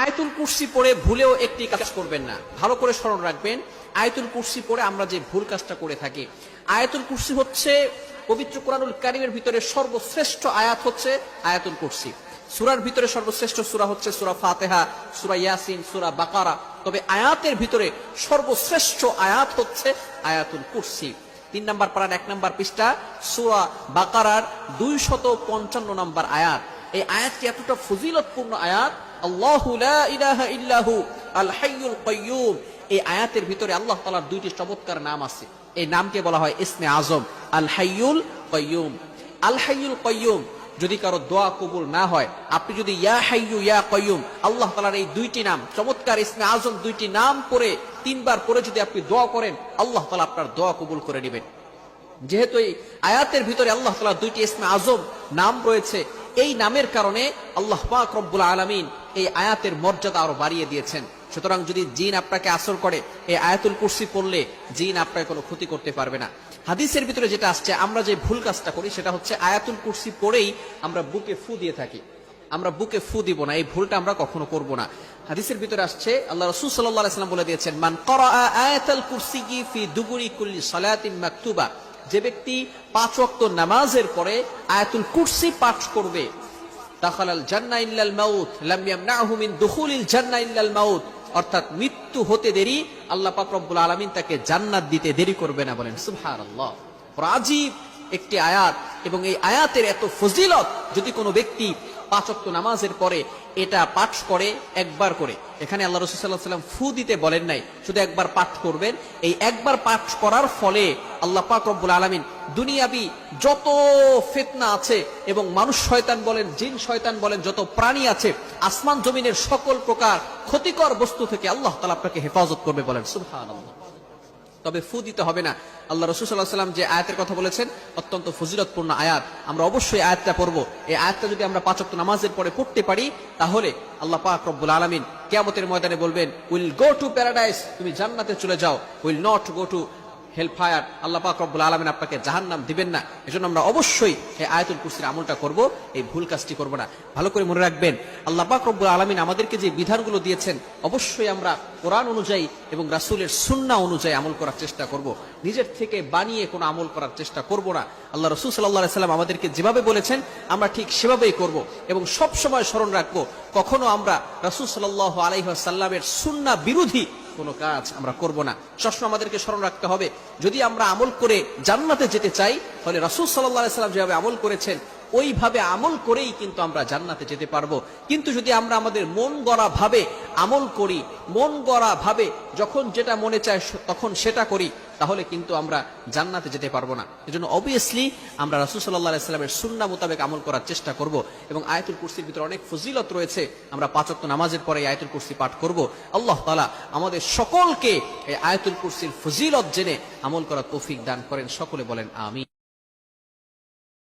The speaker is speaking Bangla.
আয়তুল কুর্সি পড়ে ভুলেও একটি কাজ করবেন না। ভালো করে স্মরণ রাখবেন, আয়তুল কুর্সি পড়ে আমরা যে ভুল কাজটা করে থাকি। আয়াতুল কুর্সি হচ্ছে পবিত্র কোরআনুল কারিমের ভিতরে সর্বশ্রেষ্ঠ আয়াত হচ্ছে আয়াতুল কুর্সি। সুরার ভিতরে সর্বশ্রেষ্ঠ সুরা হচ্ছে সুরা ফাতেহা, সুরা ইয়াসিন, সুরা বাকারা। তবে আয়াতের ভিতরে সর্বশ্রেষ্ঠ আয়াত হচ্ছে আয়াতুল কুর্সি। তিন নম্বর পাড়ার এক নম্বর পৃষ্ঠা, সুরা বাকারার দুই শত পঞ্চান্ন নম্বর আয়াত। এই আয়াতটি এতটা ফজিলতপূর্ণ আয়াত আল্লাহু লা ইলাহা ইল্লাহু, আল হাইয়ুল কাইয়্যুম এই আয়াতের ভিতরে আল্লাহ তাআলার দুইটি চমৎকার নাম আছে। এই নামকে বলা হয় ইসমে আজম, আল হাইয়ুল কাইয়্যুম আল হাইয়ুল কাইয়্যুম যদি কারও দোয়া কবুল না হয়, আপনি যদি ইয়া হাইয়ু ইয়া কাইয়ুম, আল্লাহ তাআলার এই দুইটি নাম, চমৎকার ইসমে আজম দুইটি নাম পড়ে, তিনবার পরে যদি আপনি দোয়া করেন, আল্লাহ তাআলা আপনার দোয়া কবুল করে নেবেন। যেহেতু এই আয়াতের ভিতরে আল্লাহ তালা দুইটি ইসমে আজম নাম রয়েছে, এই নামের কারণে আল্লাহ পাক রব্বুল আলমিন এই আয়াতের মর্যাদা আরও বাড়িয়ে দিয়েছেন। সুতরাং যদি জিন আপনাকে আসর করে, এই আয়াতুল কুরসি পড়লে জিন আপনাকে কোনো ক্ষতি করতে পারবে না। হাদিসের ভিতরে যেটা আসছে, আমরা যে ভুল কাজটা করি, সেটা হচ্ছে আয়াতুল কুরসি পড়েই আমরা বুকে ফু দিয়ে থাকি। আমরা বুকে ফু দিব না, এই ভুলটা আমরা কখনো করব না। হাদিসের ভিতরে আসছে, আল্লাহ রসুল সাল্লাম বলে দিয়েছেন, মান আয়াতাল কুরসি ফি দুগুরি কুল্লি সালাতিন মাকতুবা। যে ব্যক্তি পাঁচ ওয়াক্ত নামাজের পরে আয়াতুল কুরসি পাঠ করবে মাউত। অর্থাৎ মৃত্যু হতে দেরি, আল্লাহ পাক রব্বুল আলামিন তাকে জান্নাত দিতে দেরি করবে না বলেন। সুবহানাল্লাহ। রাজীব একটি আয়াত, এবং এই আয়াতের এত ফজিলত, যদি কোনো ব্যক্তি পাঁচ ওয়াক্ত নামাজের পরে এটা পাঠ করে, একবার করে। এখানে আল্লাহ রসুল সাল্লাহ সাল্লাম ফু দিতে বলেন নাই, শুধু একবার পাঠ করবেন। এই একবার পাঠ করার ফলে আল্লাহ পাক রব্বুল আলমিন দুনিয়াবি যত ফেতনা আছে এবং মানুষ শয়তান বলেন, জিন শয়তান বলেন, যত প্রাণী আছে, আসমান জমিনের সকল প্রকার ক্ষতিকর বস্তু থেকে আল্লাহ তালা আপনাকে হেফাজত করবে বলেন। সুবহান তবে ফু দিতে হবে না। আল্লাহ রসুল সাল্লাহ সাল্লাম যে আয়াতের কথা বলেছেন, অত্যন্ত ফজিলতপূর্ণ আয়াত। আমরা অবশ্যই আয়াতটা পড়ব। এই আয়াতটা যদি আমরা পাঁচক্ত নামাজের পরে পড়তে পারি, তাহলে আল্লাহ পাক রব্বুল আলমিন কেয়ামতের ময়দানে বলবেন, উইল গো টু প্যারাডাইস, তুমি জান্নাতে চলে যাও। Will not go to help fire আল্লাহ পাক রব্বুল আলমিন আপনাকে জাহান্নাম দিবেন না। এজন্য আমরা অবশ্যই এই আয়াতুল কুরসির আমলটা করব, এই ভুল কাজটি করব না। ভালো করে মনে রাখবেন, আল্লাহ পাক রব্বুল আলমিন আমাদেরকে যে বিধানগুলো দিয়েছেন, অবশ্যই আমরা কোরআন অনুযায়ী এবং রাসূলের সুন্নাহ অনুযায়ী আমল করার চেষ্টা করব। নিজের থেকে বানিয়ে কোনো আমল করার চেষ্টা করব না। আল্লাহ রসুল সাল্লাহ সাল্লাম আমাদেরকে যেভাবে বলেছেন, আমরা ঠিক সেভাবেই করব এবং সব সময় স্মরণ রাখব, কখনো আমরা রাসূল সাল্লাহ আলাইসাল্লামের সুন্না বিরোধী কোনো কাজ আমরা করব না। সবসময় আমাদেরকে স্মরণ রাখতে হবে, যদি আমরা আমল করে জান্নাতে যেতে চাই, তাহলে রাসুল সাল্লাহ সাল্লাম যেভাবে আমল করেছেন, ওইভাবে আমল করেই কিন্তু আমরা জান্নাতে যেতে পারব। কিন্তু যদি আমরা আমাদের মন গড়া ভাবে আমল করি, মন গড়া ভাবে যখন যেটা মনে চায় তখন সেটা করি, তাহলে কিন্তু আমরা জান্নাতে যেতে পারব না। এজন্য অবভিয়াসলি আমরা রাসুল সাল্লাহ সাল্লামের সুন্না মোতাবেক আমল করার চেষ্টা করব এবং আয়তুল কুরসির ভিতরে অনেক ফজিলত রয়েছে। আমরা পাঁচক্ত নামাজের পরে আয়তুল আয়াতুল কুরসি পাঠ করব। আল্লাহ তালা আমাদের সকলকে এই আয়তুল কুরসির ফজিলত জেনে আমল করার তৌফিক দান করেন। সকলে বলেন আমি